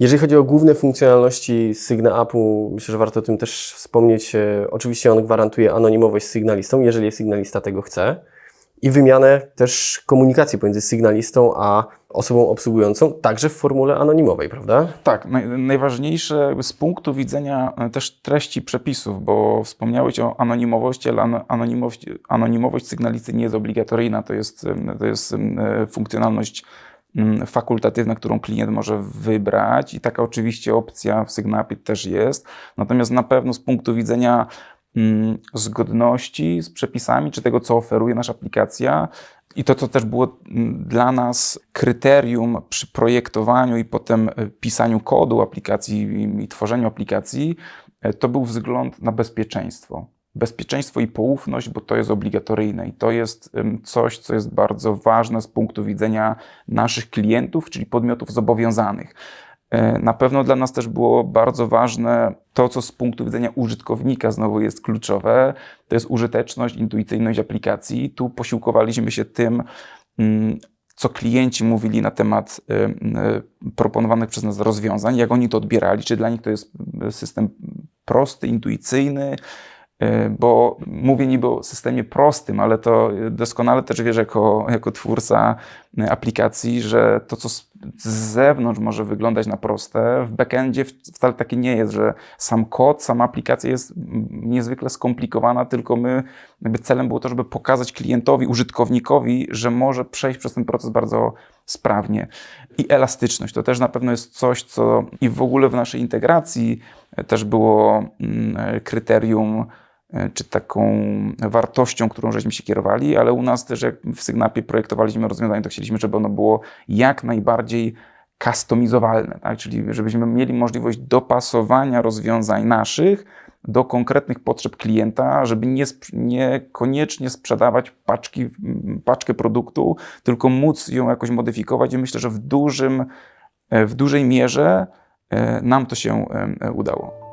Jeżeli chodzi o główne funkcjonalności Signa-Appu, myślę, że warto o tym też wspomnieć. E, Oczywiście on gwarantuje anonimowość sygnalistą, jeżeli sygnalista tego chce i wymianę też komunikacji pomiędzy sygnalistą a osobą obsługującą, także w formule anonimowej, prawda? Tak, naj, najważniejsze z punktu widzenia e, też treści przepisów, bo wspomniałeś o anonimowości, ale ano- anonimowość, anonimowość sygnalisty nie jest obligatoryjna, to jest, to jest e, funkcjonalność fakultatywna, którą klient może wybrać i taka oczywiście opcja w Sygnapie też jest. Natomiast na pewno z punktu widzenia mm, zgodności z przepisami, czy tego, co oferuje nasza aplikacja, i to, co też było mm, dla nas kryterium przy projektowaniu i potem e, pisaniu kodu aplikacji i- i tworzeniu aplikacji, e, to był wzgląd na bezpieczeństwo. Bezpieczeństwo i poufność, bo to jest obligatoryjne i to jest coś, co jest bardzo ważne z punktu widzenia naszych klientów, czyli podmiotów zobowiązanych. E, Na pewno dla nas też było bardzo ważne to, co z punktu widzenia użytkownika znowu jest kluczowe, to jest użyteczność, intuicyjność aplikacji. Tu posiłkowaliśmy się tym, mm, co klienci mówili na temat y, proponowanych przez nas rozwiązań, jak oni to odbierali, czy dla nich to jest system prosty, intuicyjny, bo mówię niby o systemie prostym, ale to doskonale też wiesz jako, jako twórca y, aplikacji, że to, co z zewnątrz może wyglądać na proste, w backendzie wcale takie nie jest, że sam kod, sama aplikacja jest niezwykle skomplikowana, tylko my, jakby celem było to, żeby pokazać klientowi, użytkownikowi, że może przejść przez ten proces bardzo sprawnie. I elastyczność to też na pewno jest coś, co i w ogóle w naszej integracji e, też było mm, e, kryterium e, czy taką wartością, którą żeśmy się kierowali, ale u nas też jak w Sygnapie projektowaliśmy rozwiązanie, to chcieliśmy, żeby ono było jak najbardziej customizowalne, tak? czyli żebyśmy mieli możliwość dopasowania rozwiązań naszych do konkretnych potrzeb klienta, żeby nie, niekoniecznie sprzedawać paczki, paczkę produktu, tylko móc ją jakoś modyfikować i myślę, że w dużym, e, w dużej mierze e, nam to się e, udało.